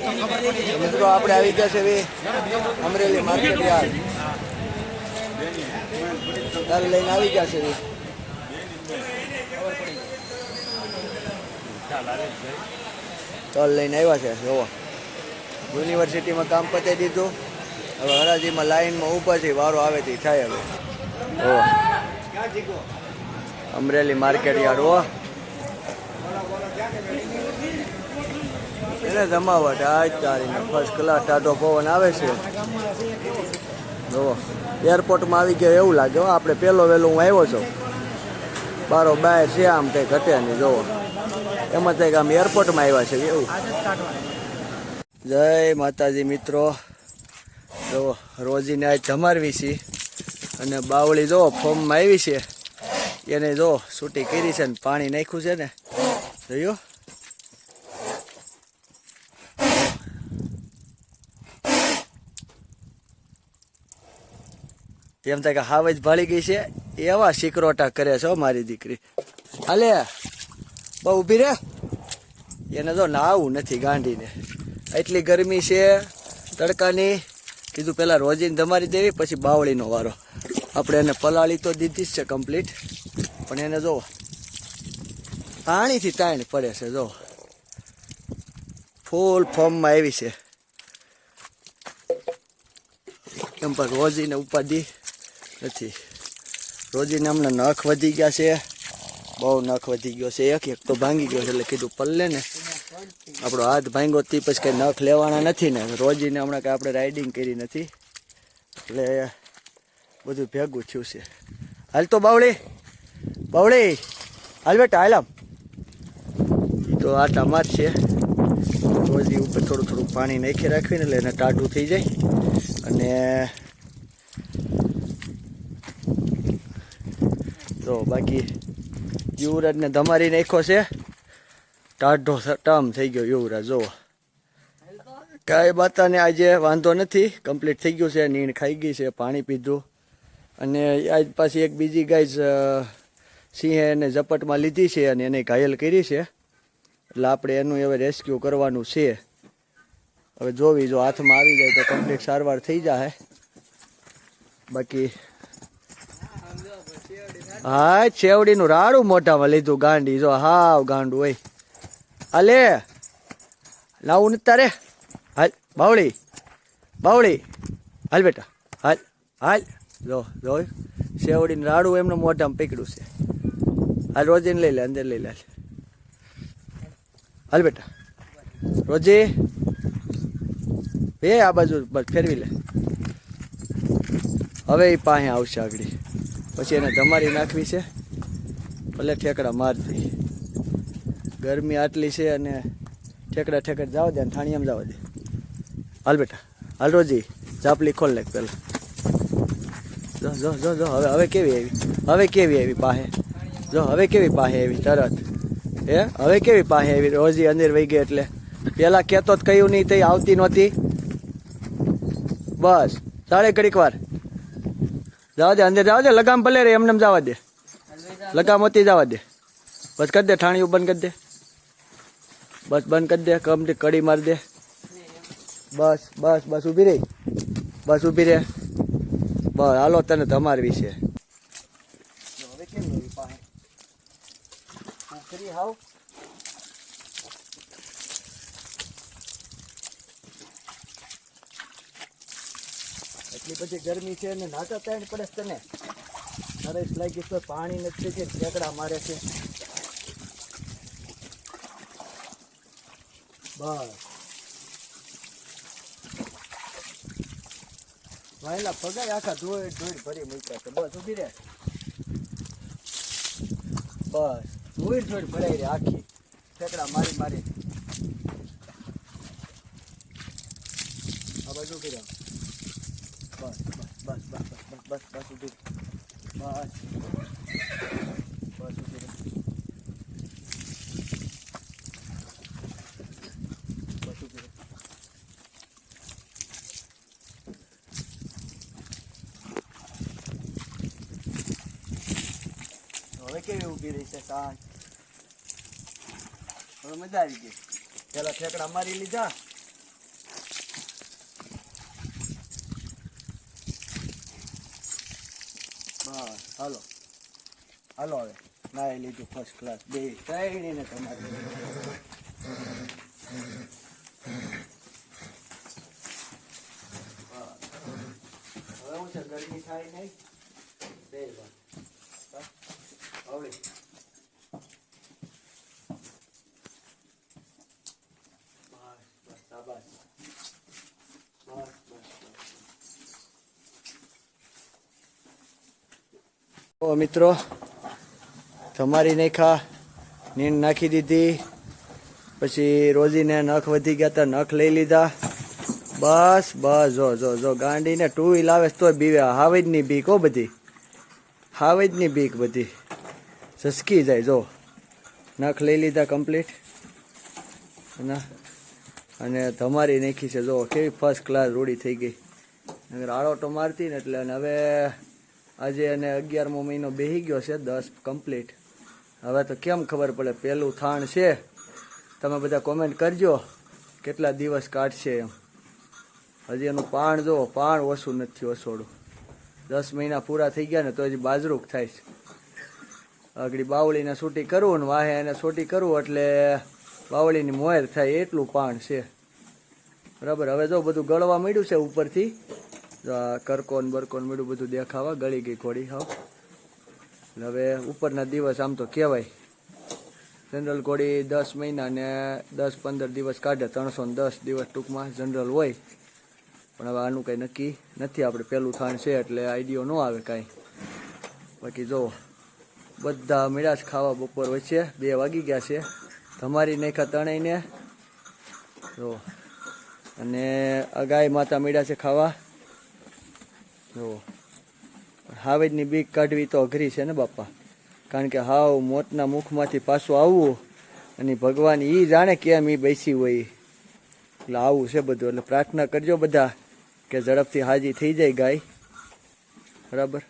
મિત્રો, આપણે આવી ગયા છે અમરેલી માર્કેટ યાર્ડ. તારે લઈને આવી ગયા છે ચાલ લઈને આવ્યા છે, જોવો. યુનિવર્સિટીમાં કામ પતાવી દીધું. હવે હરાજીમાં લાઈનમાં ઊભા છે, વારો આવે તે થાય હવે. અમરેલી માર્કેટ યાર્ડ, હો. એને જમાવટ આ જ તારીને ફર્સ્ટ ક્લાસ ટાટો પવન આવે છે. જુઓ એરપોર્ટમાં આવી ગયો એવું લાગે આપણે પહેલો વહેલો હું આવ્યો છું. બારો બાય છે, આમ તે ઘટે નહીં, જુઓ. એમાં કંઈક આમ એરપોર્ટમાં આવ્યા છે, એવું. જય માતાજી મિત્રો. જુઓ, રોજીને આજ જમારવી છે. અને બાવળી જુઓ, ફોર્મમાં આવી છે. એને જો છૂટી કરી છે ને પાણી નાખ્યું છે ને. જોયું? એમ થાય કે હાવ જ ભાળી ગઈ છે. એવા સિકરોટા કરે છે મારી દીકરી. હાલે. બહુ ઊભી રે. એને જો નાવું નથી ગાંડીને. એટલી ગરમી છે તડકાની. કીધું પહેલાં રોજીને ધમારી દેવી, પછી બાવળીનો વારો. આપણે એને પલાળી તો દીધી જ છે કમ્પ્લીટ. પણ એને જો પાણીથી તાણ પડે છે, જો. ફૂલ ફોર્મમાં આવી છે. એમ પણ રોજીને ઉપાધિ. નથી. રોજીને હમણાં નખ વધી ગયા છે. બહુ નખ વધી ગયો છે. એક એક તો ભાંગી ગયો છે. એટલે કીધું પલ્લે ને. આપણો હાથ ભાંગ્યો તે પછી કંઈ નખ લેવાના નથી ને. રોજીને હમણાં કાંઈ આપણે રાઇડિંગ કરી નથી. એટલે બધું ભેગું થયું છે. હાલ તો બાવળી. બાવળી. હાલ બેટા, હાલ તો આટા માર છે રોજી ઉપર થોડું થોડું પાણી નાખી રાખવીને એટલે એને ટાઢું થઈ જાય. અને તો બાકી યુવરાજને ધમારી નાખ્યો છે. ટાઢો ટર્મ થઈ ગયો યુવરાજ જો કાંઈ બાતાને આજે વાંધો નથી કમ્પ્લીટ થઈ ગયું છે, નીણ ખાઈ ગઈ છે, પાણી પીધું. અને આજ પાછી એક બીજી ગાય સિંહે એને ઝપટમાં લીધી છે અને એને ઘાયલ કરી છે. એટલે આપણે એનું હવે રેસ્ક્યુ કરવાનું છે. હવે જોવી, જો હાથમાં આવી જાય તો કમ્પ્લીટ સારવાર થઈ જાય બાકી હા છેવડીનું રાડું મોઢામાં લીધું ગાંડી. જો હાવ ગાંડું હોય. હાલે. લાવું નથી તારે. હાલ, બાવળી. બાવળી. હાલ બેટા. હાલ હાલ. જો જો. શેવડીને રાડું એમને મોઢામાં પકડ્યું છે. હાલ, રોજીને લઈ લે, અંદર લઈ લે. હાલ. બેટા. રોજી. એ, આ બાજુ બસ ફેરવી લે. હવે એ પાસે આવશે આગળ. પછી એને ધમારી નાખવી છે. ભલે ઠેકડા મારતી ગરમી આટલી છે અને ઠેકડા ઠેકડા જવા દે અને ઠાણીયામાં જવા દે. હાલ બેટા, હાલ રોજી ચાપલી ખોલ નાખ પેલા. જો જો જો જો, હવે હવે કેવી આવી? હવે કેવી આવી પાસે જો, હવે કેવી પાસે આવી તરત? હે? હવે કેવી પાસે આવી? રોજી અંદર વહી ગઈ એટલે. પેલા કહેતો જ કહ્યું નહીં તે આવતી નહોતી. બસ, સાડે ઘડીક વાર. જવા દે અંદર જવા દે, લગામ ભલે રે, એમને એમ જવા દે. લગામ હોતી જવા દે. બસ કરી દે, ઠાણીયું બંધ કરી દે. બસ બંધ કરી દે કમથી કડી મારી દે. બસ બસ બસ ઊભી રહી. બસ ઊભી રહે. બસ, હાલો, તને તમારી વિશે. હાવ. એટલી બધી ગરમી છે અને નાતા તાણ પડે છે તને. નરેશ લાગી તો પાણી નથી કે ઠેકડા મારે છે. બસ. વાયલા પગાર આખા ધોઈ ધોઈ ભરી મૂક્યા છે. બસ ઊભી રે બસ. ધોઈ ધોઈ ભરાઈ રે આખી. ઠેકડા મારી મારી. આ બાજુ રહે. બસ બસ બસ બસ બસ બસ બસ ઊભી રહે. બસ બસ ઊભી રહે. બસ ઊભી રહે. હવે કેવી ઊભી રહી છે શાંત હવે મજા આવી ગઈ પેલા ઠેકડા મારી લીધા હાલો. હાલો હવે. નાઈ લીધું ફર્સ્ટ ક્લાસ બે ત્રણેયને તમારે. હવે હું છે, ગરમી થાય નહીં? બે વાર. હવે બસ બસ શાબાશ બસ બસ બસ ઓ મિત્રો, તમારી નાખા નીંદ નાખી દીધી, પછી રોજીને નખ વધી ગયા તો, નખ લઈ લીધા. બસ બસ, જો જો જો, ગાંડીને ટુ વ્હીલ આવે તો બીવે. હાવેજની બીક હો બધી. હાવેજની બીક બધી. સસકી જાય, જો. નખ લઈ લીધા કમ્પ્લીટ અને તમારી નાખી છે, જો, કેવી ફર્સ્ટ ક્લાસ રૂડી થઈ ગઈ. આડો તો મારતી ને એટલે હવે આજે એને અગિયારમો મહિનો બેહી ગયો છે, દસ કમ્પ્લીટ હવે તો કેમ ખબર પડે, પહેલું થાણ છે. તમે બધા કોમેન્ટ કરજો, કેટલા દિવસ કાઢશે એમ. હજી એનું પાણ જો, પાણ ઓછું નથી ઓછોડું. દસ મહિના પૂરા થઈ ગયા ને તો હજી બાજરૂક થાય છે. આગળ બાવળીને સૂટી કરવું ને, વાહે એને સૂટી કરવું એટલે બાવળીની મોહેર થાય, એટલું પાણ છે. બરાબર, હવે જો બધું ગળવા માંડ્યું છે ઉપરથી કરકોન, બરકોન મળ્યું બધું દેખાવા, ગળી ગઈ ઘોડી હાવ હવે ઉપરના દિવસ આમ તો કહેવાય. જનરલ ઘોડી દસ મહિના ને દસ પંદર દિવસ કાઢે, ત્રણસો ને દસ દિવસ ટૂંકમાં જનરલ હોય. પણ હવે આનું કંઈ નક્કી નથી, આપણે પહેલું થાણ છે એટલે આઈડિયો ન આવે કાંઈ. બાકી જો, બધા જ ખાવા બપોર હોય છે, બે વાગી ગયા છે. તમારી નાખા ત્રણેયને. જો, અને ગાય માતા મીડા છે ખાવા. જો હાવેજની બીક કાઢવી તો અઘરી છે ને, બાપા? કારણ કે હાવ મોતના મુખમાંથી પાછું આવવું અને ભગવાન એ જાણે કેમ એ બેસી હોય. એટલે આવું છે બધું. એટલે પ્રાર્થના કરજો બધા કે ઝડપથી હાજી થઈ જાય ગાય. બરાબર?